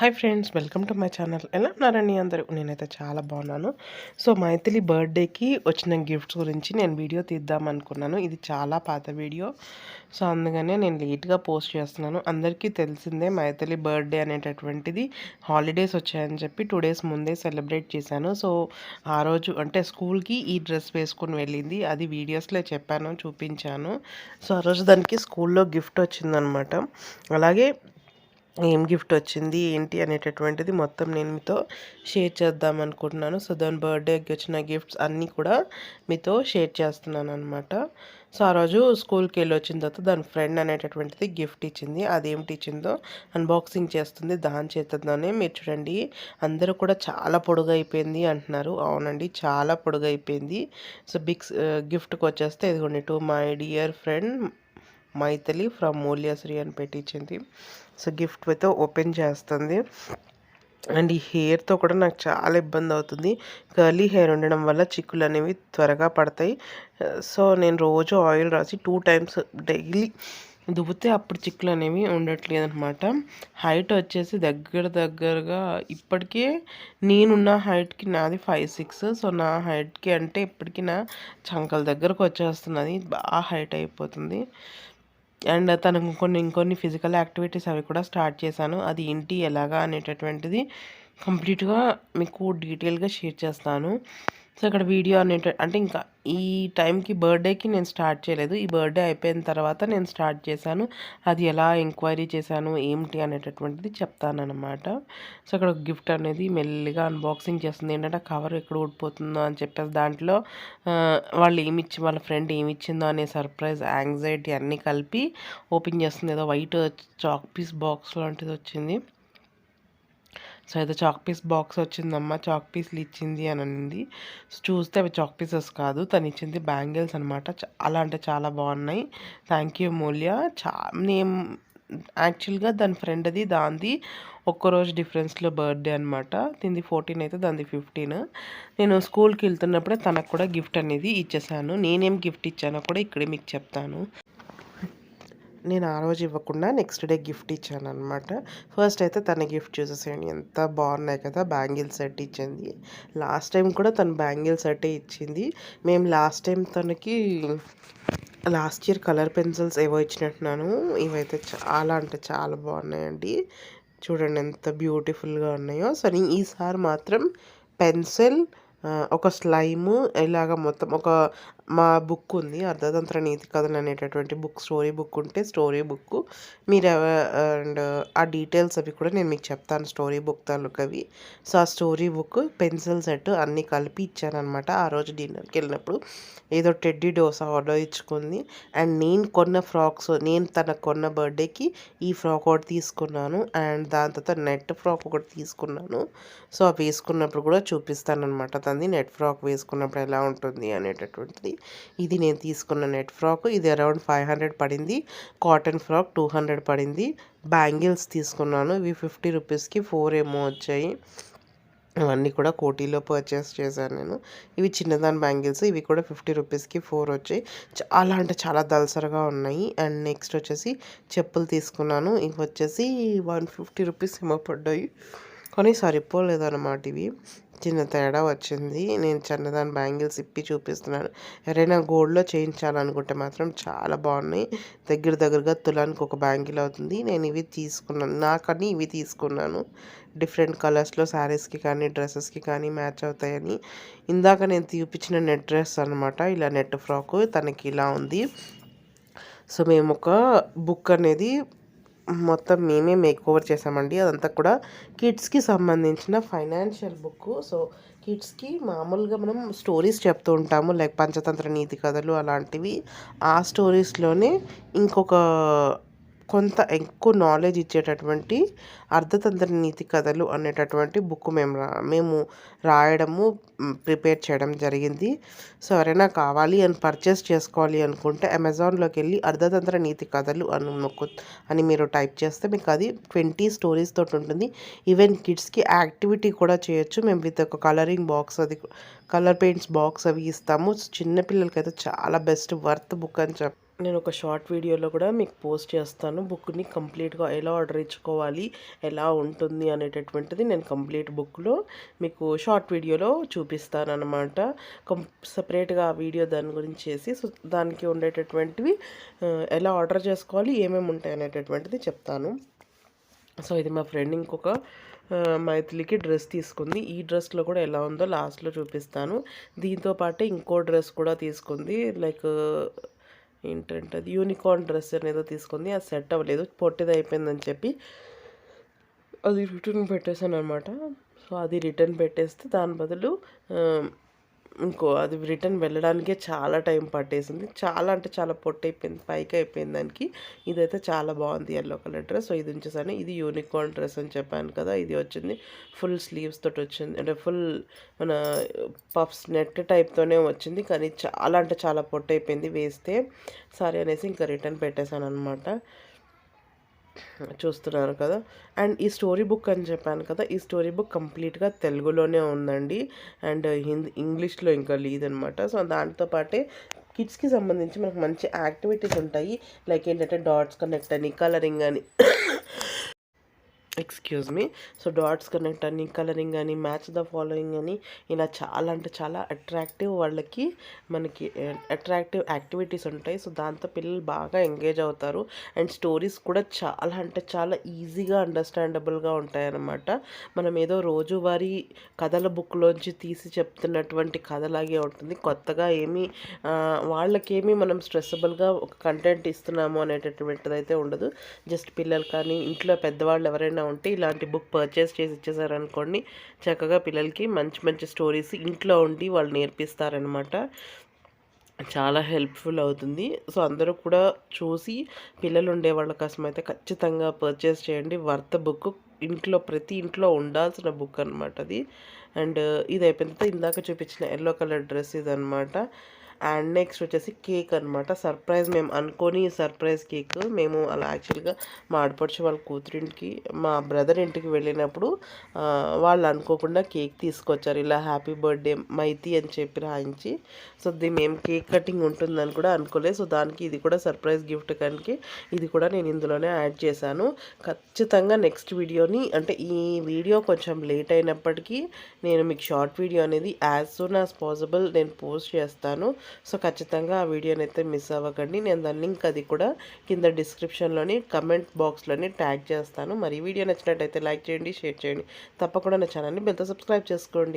Hi friends welcome to my channel. ఎలా ఉన్నారండి అందరూ? నేనైతే చాలా బాగున్నాను. సో మైథిలి బర్త్డేకి వచ్చిన గిఫ్ట్స్ గురించి నేను వీడియో తీద్దాం అనుకున్నాను. ఇది చాలా పాత వీడియో. సో అందుకనే నేను లేట్గా పోస్ట్ చేస్తున్నాను. అందరికీ తెలిసిందే మైథిలి బర్త్డే అనేటటువంటిది. హాలిడేస్ వచ్చాయని చెప్పి టూ డేస్ ముందే సెలబ్రేట్ చేశాను. సో ఆ రోజు అంటే స్కూల్కి ఈ డ్రెస్ వేసుకొని వెళ్ళింది. అది వీడియోస్లో చెప్పాను చూపించాను. సో ఆ రోజు దానికి స్కూల్లో గిఫ్ట్ వచ్చిందనమాట. అలాగే ఏం గిఫ్ట్ వచ్చింది ఏంటి అనేటటువంటిది మొత్తం నేను మీతో షేర్ చేద్దాం అనుకుంటున్నాను. సో దాని బర్త్డేకి వచ్చిన గిఫ్ట్స్ అన్నీ కూడా మీతో షేర్ చేస్తున్నాను అనమాట సో ఆ రోజు స్కూల్కి వెళ్ళి వచ్చిన తర్వాత దాని ఫ్రెండ్ అనేటటువంటిది గిఫ్ట్ ఇచ్చింది. అదేమిటి ఇచ్చిందో అన్బాక్సింగ్ చేస్తుంది. దాని చేతుందోనే మీరు చూడండి అందరూ కూడా చాలా పొడుగైపోయింది అంటున్నారు. అవునండి చాలా పొడుగైపోయింది సో బిగ్స్ గిఫ్ట్కి వచ్చేస్తే ఇదిగోండి to my dear friend Maithili from Mulyasri అని పెట్టించింది. సో గిఫ్ట్ అయితే ఓపెన్ చేస్తుంది. అండ్ ఈ హెయిర్తో కూడా నాకు చాలా ఇబ్బంది అవుతుంది. కర్లీ హెయిర్ ఉండడం వల్ల చిక్కులు అనేవి త్వరగా పడతాయి. సో నేను రోజు ఆయిల్ రాసి టూ టైమ్స్ డైలీ దుబ్బితే అప్పుడు చిక్కులు అనేవి ఉండట్లేదు అనమాట హైట్ వచ్చేసి దగ్గర దగ్గరగా ఇప్పటికే నేనున్న హైట్కి నాది ఫైవ్ సిక్స్ సో నా హైట్కి అంటే ఇప్పటికీ నా చంకల దగ్గరకు వచ్చేస్తున్నది. బాగా హైట్ అయిపోతుంది. అండ్ తనకు కొన్ని ఇంకొన్ని ఫిజికల్ యాక్టివిటీస్ అవి కూడా స్టార్ట్ చేశాను. అది ఏంటి ఎలాగా అనేటటువంటిది కంప్లీట్గా మీకు డీటెయిల్గా షేర్ చేస్తాను. సో ఇక్కడ వీడియో అనేట అంటే ఇంకా ఈ టైంకి బర్త్డేకి నేను స్టార్ట్ చేయలేదు. ఈ బర్త్డే అయిపోయిన తర్వాత నేను స్టార్ట్ చేశాను. అది ఎలా ఎంక్వైరీ చేశాను ఏమిటి అనేటటువంటిది చెప్తానమాట సో అక్కడ గిఫ్ట్ అనేది మెల్లిగా అన్బాక్సింగ్ చేస్తుంది. ఏంటంటే కవర్ ఎక్కడ ఊడిపోతుందో అని చెప్పేసి దాంట్లో వాళ్ళు ఏమిచ్చి వాళ్ళ ఫ్రెండ్ ఏమి ఇచ్చిందో అనే సర్ప్రైజ్ యాంగ్జైటీ అన్నీ కలిపి ఓపెన్ చేస్తుంది. ఏదో వైట్ చాక్ పీస్ బాక్స్ లాంటిది వచ్చింది. సో అయితే చాక్ పీస్ బాక్స్ వచ్చిందమ్మా. చాక్ పీస్లు ఇచ్చింది అని అనింది. చూస్తే అవి చాక్ పీసెస్ కాదు. తను ఇచ్చింది బ్యాంగిల్స్ అనమాట చాలా అంటే చాలా బాగున్నాయి. Thank you Mulya. చా నేను యాక్చువల్గా దాని ఫ్రెండ్ అది దాంది ఒక్కరోజు డిఫరెన్స్లో బర్త్డే అనమాట దీనిది ఫోర్టీన్ అయితే దానిది ఫిఫ్టీన్. నేను స్కూల్కి వెళ్తున్నప్పుడే తనకు కూడా గిఫ్ట్ అనేది ఇచ్చేసాను. నేనేం గిఫ్ట్ ఇచ్చానో కూడా ఇక్కడే మీకు చెప్తాను. నేను ఆ రోజు ఇవ్వకుండా నెక్స్ట్ డే గిఫ్ట్ ఇచ్చాను అనమాట ఫస్ట్ అయితే తన గిఫ్ట్ చూసేసేయండి ఎంత బాగున్నాయి కదా బ్యాంగిల్ సెట్ ఇచ్చింది. లాస్ట్ టైం కూడా తను బ్యాంగిల్ సెట్టే ఇచ్చింది. మేము లాస్ట్ టైం తనకి లాస్ట్ ఇయర్ కలర్ పెన్సిల్స్ ఏవో ఇచ్చినట్టున్నాను. ఇవైతే చాలా అంటే చాలా బాగున్నాయండి. చూడండి ఎంత బ్యూటిఫుల్గా ఉన్నాయో. సరే ఈసారి మాత్రం పెన్సిల్ ఒక స్లైము ఇలాగ మొత్తం ఒక మా బుక్ ఉంది అర్ధతంత్ర నీతి కథలు అనేటటువంటి బుక్ స్టోరీ బుక్ ఉంటే స్టోరీ బుక్ మీరు అండ్ ఆ డీటెయిల్స్ అవి కూడా నేను మీకు చెప్తాను స్టోరీ బుక్ తాలూకు అవి. సో ఆ స్టోరీ బుక్ పెన్సిల్ సెట్ అన్నీ కలిపి ఇచ్చానమాట ఆ రోజు డిన్నర్కి వెళ్ళినప్పుడు. ఏదో టెడ్డీ డోసా ఆర్డర్ ఇచ్చుకుంది. అండ్ నేను కొన్న ఫ్రాక్స్ నేను తన కొన్న బర్త్డేకి ఈ ఫ్రాక్ ఒకటి తీసుకున్నాను. అండ్ దాని తర్వాత నెట్ ఫ్రాక్ ఒకటి తీసుకున్నాను. సో అవి వేసుకున్నప్పుడు కూడా చూపిస్తాను అనమాట తనది నెట్ ఫ్రాక్ వేసుకున్నప్పుడు ఎలా ఉంటుంది అనేటటువంటిది. ఇది నేను తీసుకున్న నెట్ ఫ్రాక్. ఇది అరౌండ్ ఫైవ్ హండ్రెడ్ పడింది. కాటన్ ఫ్రాక్ టూ హండ్రెడ్ పడింది. బ్యాంగిల్స్ తీసుకున్నాను. ఇవి ఫిఫ్టీ రూపీస్కి ఫోర్ ఏమో వచ్చాయి. ఇవన్నీ కూడా కోటీలో పర్చేస్ చేశాను నేను. ఇవి చిన్నదాని బ్యాంగిల్స్. ఇవి కూడా ఫిఫ్టీ రూపీస్కి ఫోర్ వచ్చాయి. చాలా అంటే చాలా దలసరగా ఉన్నాయి. అండ్ నెక్స్ట్ వచ్చేసి చెప్పులు తీసుకున్నాను. ఇవి వచ్చేసి వన్ ఫిఫ్టీ రూపీస్ ఏమో పడ్డాయి. కానీ సరిపోలేదన్నమాట ఇవి. చిన్న తేడా వచ్చింది. నేను చిన్నదాని బ్యాంగిల్స్ ఇప్పి చూపిస్తున్నాను. ఎవరైనా గోల్డ్లో చేయించాలనుకుంటే మాత్రం చాలా బాగున్నాయి. దగ్గర దగ్గరగా తులానికి ఒక బ్యాంగిల్ అవుతుంది. నేను ఇవి తీసుకున్నాను. నాకని ఇవి తీసుకున్నాను. డిఫరెంట్ కలర్స్లో శారీస్కి కానీ డ్రెస్సెస్కి కానీ మ్యాచ్ అవుతాయని. ఇందాక నేను చూపించిన నెట్ డ్రెస్ అనమాట ఇలా నెట్ ఫ్రాక్ తనకి ఇలా ఉంది. సో మేము ఒక బుక్ అనేది మొత్తం మేమే మేక్ ఓవర్ చేసామండి. అదంతా కూడా కిడ్స్కి సంబంధించిన ఫైనాన్షియల్ బుక్ సో కిడ్స్కి మామూలుగా మనం స్టోరీస్ చెప్తూ ఉంటాము. లైక్ పంచతంత్ర నీతి కథలు అలాంటివి. ఆ స్టోరీస్లోనే ఇంకొక కొంత ఎక్కువ నాలెడ్జ్ ఇచ్చేటటువంటి అర్ధతంత్ర నీతి కథలు అనేటటువంటి బుక్ మేము రా మేము రాయడము ప్రిపేర్ చేయడం జరిగింది. సో ఎవరైనా కావాలి అని పర్చేస్ చేసుకోవాలి అనుకుంటే అమెజాన్లోకి వెళ్ళి అర్ధతంత్ర నీతి కథలు అని నొక్కు అని మీరు టైప్ చేస్తే మీకు అది ట్వంటీ స్టోరీస్ తోటి ఉంటుంది. ఈవెన్ కిడ్స్కి యాక్టివిటీ కూడా చేయొచ్చు. మేము విత్ ఒక కలరింగ్ బాక్స్ అది కలర్ పెయింట్స్ బాక్స్ అవి ఇస్తాము. చిన్నపిల్లలకైతే చాలా బెస్ట్ వర్త్ బుక్ అని చెప్పి నేను ఒక షార్ట్ వీడియోలో కూడా మీకు పోస్ట్ చేస్తాను. బుక్ని కంప్లీట్గా ఎలా ఆర్డర్ ఇచ్చుకోవాలి ఎలా ఉంటుంది అనేటటువంటిది నేను కంప్లీట్ బుక్లో మీకు షార్ట్ వీడియోలో చూపిస్తాను అనమాట కం సపరేట్గా ఆ వీడియో దాని గురించి చేసి సో దానికి ఉండేటటువంటివి ఎలా ఆర్డర్ చేసుకోవాలి ఏమేమి ఉంటాయి అనేటటువంటిది చెప్తాను. సో ఇది మా ఫ్రెండ్ ఇంకొక మైథిలికి డ్రెస్ తీసుకుంది. ఈ డ్రెస్లో కూడా ఎలా ఉందో లాస్ట్లో చూపిస్తాను. దీంతో పాటే ఇంకో డ్రెస్ కూడా తీసుకుంది. లైక్ ఏంటంటే అది? యూనికార్న్ డ్రెస్ అనేదో తీసుకుంది. అది సెట్ అవ్వలేదు. పొట్టిది అయిపోయిందని చెప్పి అది రిటర్న్ పెట్టేశాను అనమాట సో అది రిటర్న్ పెట్టేస్తే దాని బదులు ఇంకో అది రిటర్న్ వెళ్ళడానికే చాలా టైం పట్టేసింది. చాలా అంటే చాలా పొట్టి అయిపోయింది పైకి అయిపోయింది దానికి. ఇదైతే చాలా బాగుంది ఎల్లో కలర్ డ్రెస్. సో ఇది ఉంచేసాను. ఇది యూనికార్న్ డ్రెస్ అని చెప్పాను కదా ఇది వచ్చింది. ఫుల్ స్లీవ్స్ తోటి వచ్చింది. అంటే ఫుల్ మన పఫ్స్ నెట్ టైప్తోనే వచ్చింది. కానీ చాలా అంటే చాలా పొట్టి అయిపోయింది వేస్తే. సరే అనేసి ఇంకా రిటర్న్ పెట్టేశాను అనమాట చూస్తున్నారు కదా. అండ్ ఈ స్టోరీ బుక్ అని చెప్పాను కదా ఈ స్టోరీ బుక్ కంప్లీట్గా తెలుగులోనే ఉందండి. అండ్ హిందీ ఇంగ్లీష్లో ఇంకా లేదనమాట. సో దాంతో పాటే కిడ్స్కి సంబంధించి మనకు మంచి యాక్టివిటీస్ ఉంటాయి. లైక్ ఏంటంటే డాట్స్ కనెక్ట్ అని కలరింగ్ అని excuse me so dots connect అని కలరింగ్ అని మ్యాచ్ ద ఫాలోయింగ్ అని ఇలా చాలా అంటే చాలా అట్రాక్టివ్ వాళ్ళకి మనకి అట్రాక్టివ్ యాక్టివిటీస్ ఉంటాయి. సో దాంతో పిల్లలు బాగా ఎంగేజ్ అవుతారు. అండ్ స్టోరీస్ కూడా చాలా అంటే చాలా ఈజీగా అండర్స్టాండబుల్గా ఉంటాయన్నమాట. మనం ఏదో రోజువారీ కథల బుక్లోంచి తీసి చెప్తున్నటువంటి కథలాగే ఉంటుంది. కొత్తగా ఏమీ వాళ్ళకేమీ మనం స్ట్రెస్సబుల్గా ఒక కంటెంట్ ఇస్తున్నాము అనేటటువంటిది అయితే ఉండదు. జస్ట్ పిల్లలు కానీ ఇంట్లో పెద్దవాళ్ళు ఎవరైనా ఉంటే ఇలాంటి బుక్ పర్చేస్ చేసి ఇచ్చేసారనుకోండి చక్కగా పిల్లలకి మంచి మంచి స్టోరీస్ ఇంట్లో ఉండి వాళ్ళు నేర్పిస్తారనమాట. చాలా హెల్ప్ఫుల్ అవుతుంది. సో అందరూ కూడా చూసి పిల్లలు ఉండే వాళ్ళ కోసం అయితే ఖచ్చితంగా పర్చేస్ చేయండి. Worth book. ఇంట్లో ప్రతి ఇంట్లో ఉండాల్సిన బుక్ అనమాట అది. అండ్ ఇది అయిపోయిన తర్వాత ఇందాక చూపించిన ఎల్లో కలర్ డ్రెస్ ఇది అనమాట అండ్ నెక్స్ట్ వచ్చేసి కేక్ అనమాట సర్ప్రైజ్ మేము అనుకొని సర్ప్రైజ్ కేక్ మేము అలా యాక్చువల్గా మా ఆడపడుచు వాళ్ళ కూతురింటికి మా బ్రదర్ ఇంటికి వెళ్ళినప్పుడు వాళ్ళు అనుకోకుండా కేక్ తీసుకొచ్చారు. ఇలా హ్యాపీ బర్త్డే మైతి అని చెప్పి రాయించి సో దీని మేము కేక్ కటింగ్ ఉంటుందని కూడా అనుకోలేదు. సో దానికి ఇది కూడా సర్ప్రైజ్ గిఫ్ట్ కనుక ఇది కూడా నేను ఇందులోనే యాడ్ చేశాను. ఖచ్చితంగా నెక్స్ట్ వీడియోని అంటే ఈ వీడియో కొంచెం లేట్ అయినప్పటికీ నేను మీకు షార్ట్ వీడియో అనేది యాజ్ సూన్ యాజ్ పాసిబుల్ నేను పోస్ట్ చేస్తాను. సో ఖచ్చితంగా ఆ వీడియోని అయితే మిస్ అవ్వకండి. నేను దాని లింక్ అది కూడా కింద డిస్క్రిప్షన్లోని కమెంట్ బాక్స్లోని ట్యాగ్ చేస్తాను. మరి వీడియో నచ్చినట్టయితే లైక్ చేయండి షేర్ చేయండి. తప్పకుండా నా ఛానల్ని బెల్తో సబ్స్క్రైబ్ చేసుకోండి.